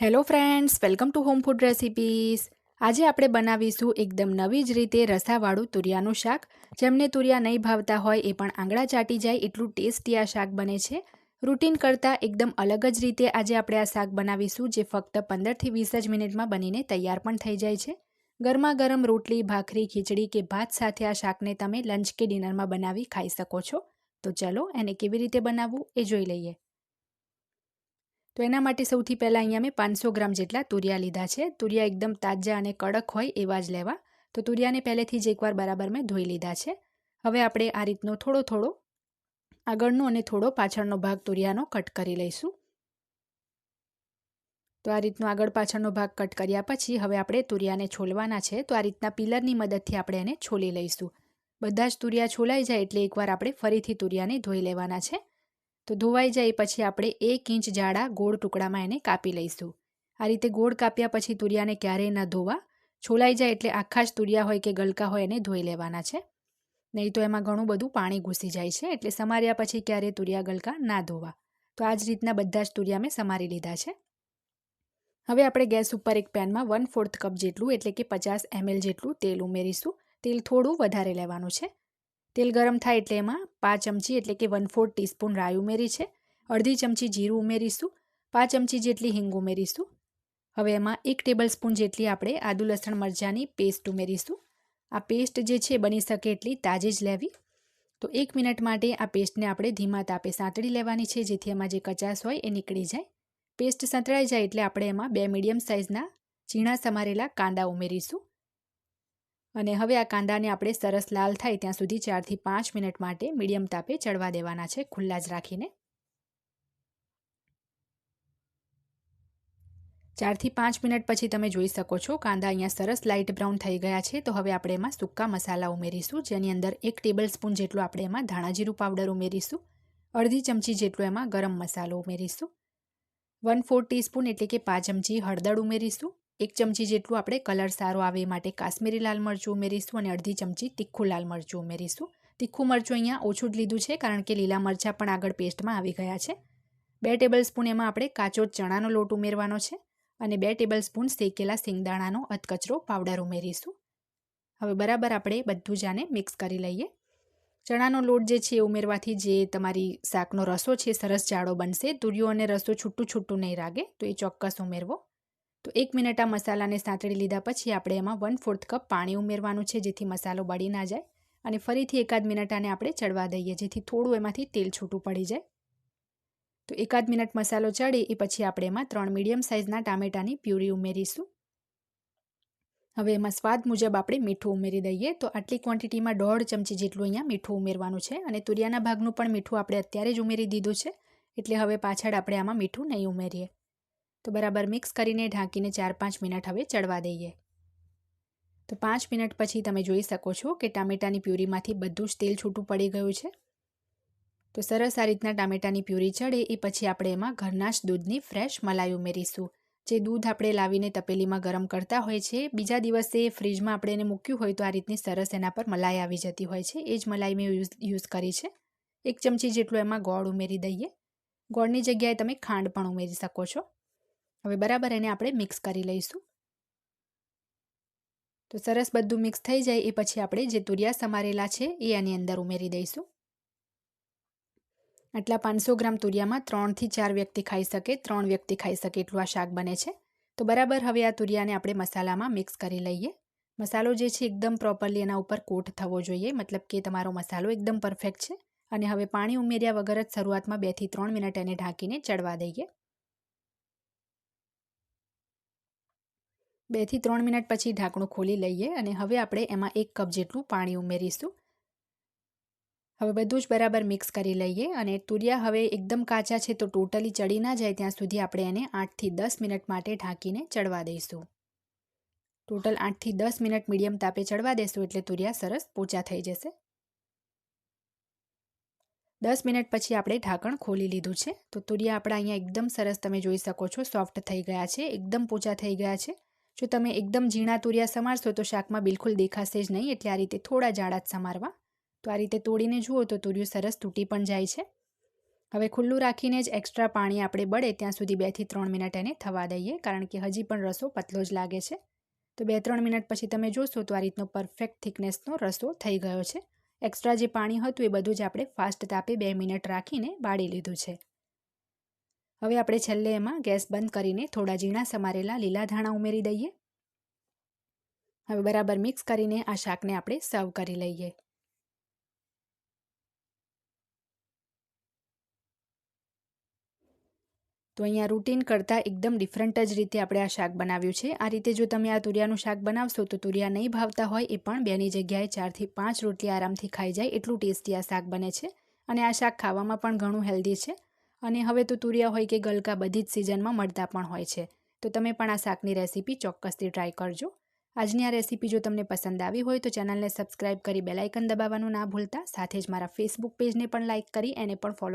Hello friends welcome to home food recipes આજે આપણે બનાવીશું એકદમ નવી જ રીતે રસાવાળું તુરિયાનું શાક. જેમને તુરિયા નહીં ભાવતા હોય એ પણ આંગળા ચાટી જાય એટલું ટેસ્ટી આ શાક બને છે. રૂટીન કરતાં એકદમ અલગ જ રીતે આજે આપણે આ શાક બનાવીશું જે ફક્ત પંદરથી વીસ જ મિનિટમાં બનીને તૈયાર પણ થઈ જાય છે. ગરમા ગરમ રોટલી, ભાખરી, ખીચડી કે ભાત સાથે આ શાકને તમે લંચ કે ડિનરમાં બનાવી ખાઈ શકો છો. તો ચલો એને કેવી રીતે બનાવવું એ જોઈ લઈએ. તો એના માટે સૌથી પહેલાં અહીંયા મેં પાંચસો ગ્રામ જેટલા તુરિયા લીધા છે. તુરિયા એકદમ તાજા અને કડક હોય એવા જ લેવા. તો તુરિયાને પહેલેથી જ એકવાર બરાબર મેં ધોઈ લીધા છે. હવે આપણે આ રીતનો થોડો થોડો આગળનો અને થોડો પાછળનો ભાગ તુરિયાનો કટ કરી લઈશું. તો આ રીતનો આગળ પાછળનો ભાગ કટ કર્યા પછી હવે આપણે તુરિયાને છોલવાના છે. તો આ રીતના પિલરની મદદથી આપણે એને છોલી લઈશું. બધા જ તુરિયા છોલાઈ જાય એટલે એકવાર આપણે ફરીથી તુરિયાને ધોઈ લેવાના છે. તો ધોવાઈ જાય પછી આપણે એક ઇંચ જાડા ગોળ ટુકડામાં એને કાપી લઈશું. આ રીતે ગોળ કાપ્યા પછી તુરિયાને ક્યારેય ન ધોવા. છોલાઈ જાય એટલે આખા જ તુરિયા હોય કે ગલકા હોય એને ધોઈ લેવાના છે. નહીં તો એમાં ઘણું બધું પાણી ઘૂસી જાય છે એટલે સમાર્યા પછી ક્યારેય તુરિયા ગલકા ના ધોવા. તો આ જ રીતના બધા જ તુરિયા મેં સમારી લીધા છે. હવે આપણે ગેસ ઉપર એક પેનમાં વન ફોર્થ કપ જેટલું એટલે કે પચાસ એમએલ જેટલું તેલ ઉમેરીશું. તેલ થોડું વધારે લેવાનું છે. તેલ ગરમ થાય એટલે એમાં પાંચ ચમચી એટલે કે વન ફોર્થ ટીસ્પૂન રાઈ ઉમેરી છે. અડધી ચમચી જીરું ઉમેરીશું, પાંચ ચમચી જેટલી હિંગ ઉમેરીશું. હવે એમાં એક ટેબલ સ્પૂન જેટલી આપણે આદુ લસણ મરચાંની પેસ્ટ ઉમેરીશું. આ પેસ્ટ જે છે બની શકે એટલી તાજી જ લેવી. તો એક મિનિટ માટે આ પેસ્ટને આપણે ધીમા તાપે સાંતળી લેવાની છે, જેથી એમાં જે કચાશ હોય એ નીકળી જાય. પેસ્ટ સંતળાઈ જાય એટલે આપણે એમાં બે મીડિયમ સાઇઝના ઝીણા સમારેલા કાંદા ઉમેરીશું. અને હવે આ કાંદાને આપણે સરસ લાલ થાય ત્યાં સુધી ચારથી પાંચ મિનિટ માટે મીડિયમ તાપે ચડવા દેવાના છે, ખુલ્લા જ રાખીને. ચારથી પાંચ મિનિટ પછી તમે જોઈ શકો છો, કાંદા અહીંયા સરસ લાઇટ બ્રાઉન થઈ ગયા છે, તો હવે આપણે એમાં સૂકા મસાલા ઉમેરીશું, જેની અંદર એક ટેબલ સ્પૂન જેટલું આપણે એમાં ધાણાજીરું પાવડર ઉમેરીશું, અડધી ચમચી જેટલો એમાં ગરમ મસાલો ઉમેરીશું, વન ફોર ટીસ્પૂન એટલે કે પાંચ ચમચી હળદર ઉમેરીશું એક ચમચી જેટલું આપણે કલર સારો આવે માટે કાશ્મીરી લાલ મરચું ઉમેરીશું અને અડધી ચમચી તીખું લાલ મરચું ઉમેરીશું. તીખું મરચું અહીંયા ઓછું જ લીધું છે કારણ કે લીલા મરચાં પણ આગળ પેસ્ટમાં આવી ગયા છે. બે ટેબલ સ્પૂન એમાં આપણે કાચો ચણાનો લોટ ઉમેરવાનો છે અને બે ટેબલ સ્પૂન શેકેલા સિંગદાણાનો અધકચરો પાવડર ઉમેરીશું. હવે બરાબર આપણે બધું જ આને મિક્સ કરી લઈએ. ચણાનો લોટ જે છે એ ઉમેરવાથી જે તમારી શાકનો રસો છે સરસ જાડો બનશે. તુરિયો અને રસો છૂટું છૂટું નહીં લાગે તો એ ચોક્કસ ઉમેરવો. તો એક મિનિટ આ મસાલાને સાંતળી લીધા પછી આપણે એમાં વન ફોર્થ કપ પાણી ઉમેરવાનું છે, જેથી મસાલો બળી ના જાય. અને ફરીથી એકાદ મિનિટ આને આપણે ચડવા દઈએ, જેથી થોડું એમાંથી તેલ છૂટું પડી જાય. તો એકાદ મિનિટ મસાલો ચડે, એ પછી આપણે એમાં ત્રણ મીડિયમ સાઇઝના ટામેટાની પ્યુરી ઉમેરીશું. હવે એમાં સ્વાદ મુજબ આપણે મીઠું ઉમેરી દઈએ. તો આટલી ક્વોન્ટિટીમાં દોઢ ચમચી જેટલું અહીંયા મીઠું ઉમેરવાનું છે અને તુરિયાના ભાગનું પણ મીઠું આપણે અત્યારે જ ઉમેરી દીધું છે. એટલે હવે પાછળ આપણે આમાં મીઠું નહીં ઉમેરીએ. તો બરાબર મિક્સ કરીને ઢાંકીને ચાર પાંચ મિનિટ હવે ચડવા દઈએ. તો પાંચ મિનિટ પછી તમે જોઈ શકો છો કે ટામેટાની પ્યુરીમાંથી બધું જ તેલ છૂટું પડી ગયું છે. તો સરસ આ રીતના ટામેટાની પ્યુરી ચડે એ પછી આપણે એમાં ઘરના જ દૂધની ફ્રેશ મલાઈ ઉમેરીશું. જે દૂધ આપણે લાવીને તપેલીમાં ગરમ કરતા હોય છે, બીજા દિવસે ફ્રીજમાં આપણે એને મૂક્યું હોય તો આ રીતની સરસ એના પર મલાઈ આવી જતી હોય છે. એ જ મલાઈ મેં યુઝ યુઝ કરી છે. એક ચમચી જેટલું એમાં ગોળ ઉમેરી દઈએ. ગોળની જગ્યાએ તમે ખાંડ પણ ઉમેરી શકો છો. હવે બરાબર એને આપણે મિક્સ કરી લઈશું. તો સરસ બધું મિક્સ થઈ જાય એ પછી આપણે જે તુરિયા સમારેલા છે એ આની અંદર ઉમેરી દઈશું. આટલા પાંચસો ગ્રામ તુરિયામાં ત્રણથી ચાર વ્યક્તિ ખાઈ શકે, ત્રણ વ્યક્તિ ખાઈ શકે એટલું આ શાક બને છે. તો બરાબર હવે આ તુરિયાને આપણે મસાલામાં મિક્સ કરી લઈએ. મસાલો જે છે એકદમ પ્રોપરલી એના ઉપર કોટ થવો જોઈએ, મતલબ કે તમારો મસાલો એકદમ પરફેક્ટ છે. અને હવે પાણી ઉમેર્યા વગર જ શરૂઆતમાં બેથી ત્રણ મિનિટ એને ઢાંકીને ચડવા દઈએ. બેથી ત્રણ મિનિટ પછી ઢાંકણું ખોલી લઈએ અને હવે આપણે એમાં એક કપ જેટલું પાણી ઉમેરીશું. હવે બધું જ બરાબર મિક્સ કરી લઈએ અને તુરિયા હવે એકદમ કાચા છે તો ટોટલી ચડી ના જાય ત્યાં સુધી આપણે એને આઠથી દસ મિનિટ માટે ઢાંકીને ચડવા દઈશું. ટોટલ આઠથી દસ મિનિટ મીડિયમ તાપે ચડવા દેશું એટલે તુરિયા સરસ પોચા થઈ જશે. દસ મિનિટ પછી આપણે ઢાંકણ ખોલી લીધું છે તો તુરિયા આપણા અહીંયા એકદમ સરસ તમે જોઈ શકો છો સોફ્ટ થઈ ગયા છે, એકદમ પોચા થઈ ગયા છે. જો તમે એકદમ ઝીણા તુરિયા સમારશો તો શાકમાં બિલકુલ દેખાશે જ નહીં એટલે આ રીતે થોડા જાડા જ સમારવા. તો આ રીતે તોડીને જુઓ તો તુરિયું સરસ તૂટી પણ જાય છે. હવે ખુલ્લું રાખીને જ એક્સ્ટ્રા પાણી આપણે બળે ત્યાં સુધી બેથી ત્રણ મિનિટ એને થવા દઈએ કારણ કે હજી પણ રસો પતલો જ લાગે છે. તો બે ત્રણ મિનિટ પછી તમે જોશો તો આ રીતનો પરફેક્ટ થિકનેસનો રસો થઈ ગયો છે. એક્સ્ટ્રા જે પાણી હતું એ બધું જ આપણે ફાસ્ટ તાપે બે મિનિટ રાખીને બાળી લીધું છે. હવે આપણે છેલ્લે એમાં ગેસ બંધ કરીને થોડા ઝીણા સમારેલા લીલા ધાણા ઉમેરી દઈએ. હવે બરાબર મિક્સ કરીને આ શાકને આપણે સર્વ કરી લઈએ. તો અહીંયા રૂટીન કરતાં એકદમ ડિફરન્ટ જ રીતે આપણે આ શાક બનાવ્યું છે. આ રીતે જો તમે આ તુરિયાનું શાક બનાવશો તો તુરિયા નહીં ભાવતા હોય, એ પણ બેની જગ્યાએ ચારથી પાંચ રોટલી આરામથી ખાઈ જાય એટલું ટેસ્ટી આ શાક બને છે. અને આ શાક ખાવામાં પણ ઘણું હેલ્ધી છે. અને હવે તો તુરિયા હોય કે ગલકા બધી જ સિઝનમાં મળતા પણ હોય છે. તો તમે પણ આ શાકની રેસીપી ચોક્કસથી ટ્રાય કરજો. આજની આ રેસીપી જો તમને પસંદ આવી હોય તો ચેનલને સબસ્ક્રાઇબ કરી બેલાઇકન દબાવવાનું ના ભૂલતા. સાથે જ મારા ફેસબુક પેજને પણ લાઇક કરી, એને પણ ફોલો